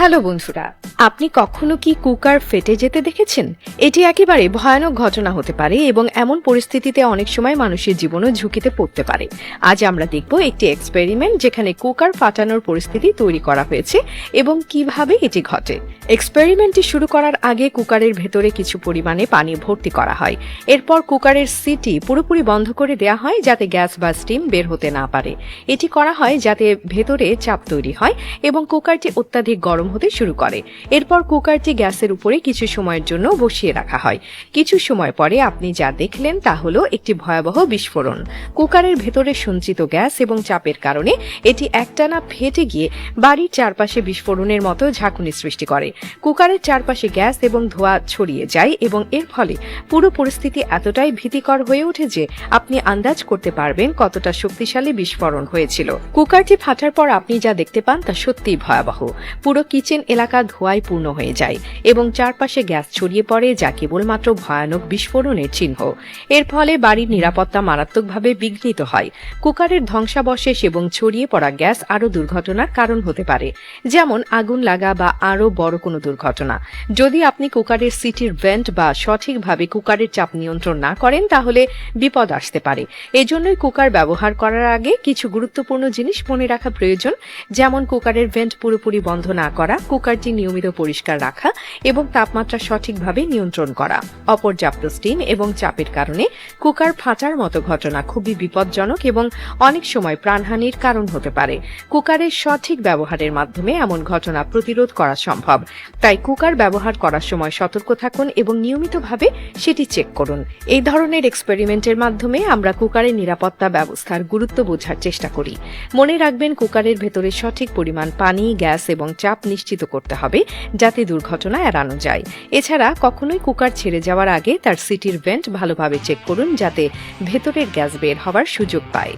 Hello বন্ধুরা, আপনি কখনো কি কুকার ফেটে যেতে দেখেছেন? এটি একেবারে ভয়ানক ঘটনা হতে পারে এবং এমন পরিস্থিতিতে অনেক সময় মানুষের জীবনও ঝুঁকিতে পড়তে পারে। আজ আমরা দেখব একটি এক্সপেরিমেন্ট যেখানে কুকার ফাটানোর পরিস্থিতি তৈরি করা হয়েছে এবং কীভাবে এটি ঘটে। এক্সপেরিমেন্টটি শুরু করার আগে কুকারের ভেতরে কিছু পরিমাণে পানি ভর্তি করা হয়। এরপর কুকারের সিটি পুরোপুরি বন্ধ করে দেওয়া হয় যাতে গ্যাস বা স্টিম বের হতে না পারে। এটি করা হয় যাতে ভেতরে চাপ তৈরি হয় এবং কুকারটি অত্যাধিক গরম হতে শুরু করে। এরপর কুকারটি গ্যাসের উপরে কিছু সময়ের জন্য বসিয়ে রাখা হয়। কিছু সময় পরে আপনি যা দেখলেন তা হলো একটি ভয়াবহ বিস্ফোরণ। কুকারের ভেতরে সঞ্চিত গ্যাস এবং চাপের কারণে এটি একটানা ফেটে গিয়ে বাড়ির চারপাশে বিস্ফোরণের মতো ঝাঁকুনি সৃষ্টি করে। কুকারের চারপাশে গ্যাস এবং ধোঁয়া ছড়িয়ে যায় এবং এর ফলে পুরো পরিস্থিতি এতটাই ভীতিকর হয়ে ওঠে যে আপনি আন্দাজ করতে পারবেন কতটা শক্তিশালী বিস্ফোরণ হয়েছিল। কুকারটি ফাটার পর আপনি যা দেখতে পান তা সত্যিই ভয়াবহ। পুরো কিচেন এলাকা ধোঁয়ায় পূর্ণ হয়ে যায় এবং চারপাশে গ্যাস ছড়িয়ে পড়ে যা কেবলমাত্র ভয়ানক বিস্ফোরণের চিহ্ন। এর ফলে বাড়ির নিরাপত্তা মারাত্মকভাবে বিঘ্নিত হয়। কুকারের ধ্বংসাবশেষ এবং ছড়িয়ে পড়া গ্যাস আরও দুর্ঘটনার কারণ হতে পারে। যেমন আগুন লাগা বা আরও বড় কোনো দুর্ঘটনা। যদি আপনি কুকারের সিটির ভেন্ট বা সঠিকভাবে কুকারের চাপ নিয়ন্ত্রণ না করেন, তাহলে বিপদ আসতে পারে। এজন্যই কুকার ব্যবহার করার আগে কিছু গুরুত্বপূর্ণ জিনিস মনে রাখা প্রয়োজন, যেমন কুকারের ভেন্ট পুরোপুরি বন্ধ না করা, কুকারটি নিয়মিত পরিষ্কার রাখা এবং তাপমাত্রা সঠিকভাবে নিয়ন্ত্রণ করা। অপর্যাপ্ত স্টিম এবং চাপের কারণে কুকার ফাটার মতো ঘটনা খুবই বিপজ্জনক এবং অনেক সময় প্রাণহানির কারণ হতে পারে। কুকারের সঠিক ব্যবহারের মাধ্যমে এমন ঘটনা প্রতিরোধ করা সম্ভব। তাই কুকার ব্যবহার করার সময় সতর্ক থাকুন এবং নিয়মিতভাবে সেটি চেক করুন। এই ধরনের এক্সপেরিমেন্টের মাধ্যমে আমরা কুকারের নিরাপত্তা ব্যবস্থার গুরুত্ব বোঝার চেষ্টা করি। মনে রাখবেন, কুকারের ভেতরে সঠিক পরিমাণ পানি, গ্যাস এবং চাপ নিশ্চিত করতে হবে যাতে দুর্ঘটনা এড়ানো যায়। এছাড়া কখনোই কুকার ছেড়ে যাওয়ার আগে তার সিটির ভেন্ট ভালোভাবে চেক করুন যাতে ভেতরের গ্যাস বের হওয়ার সুযোগ পায়।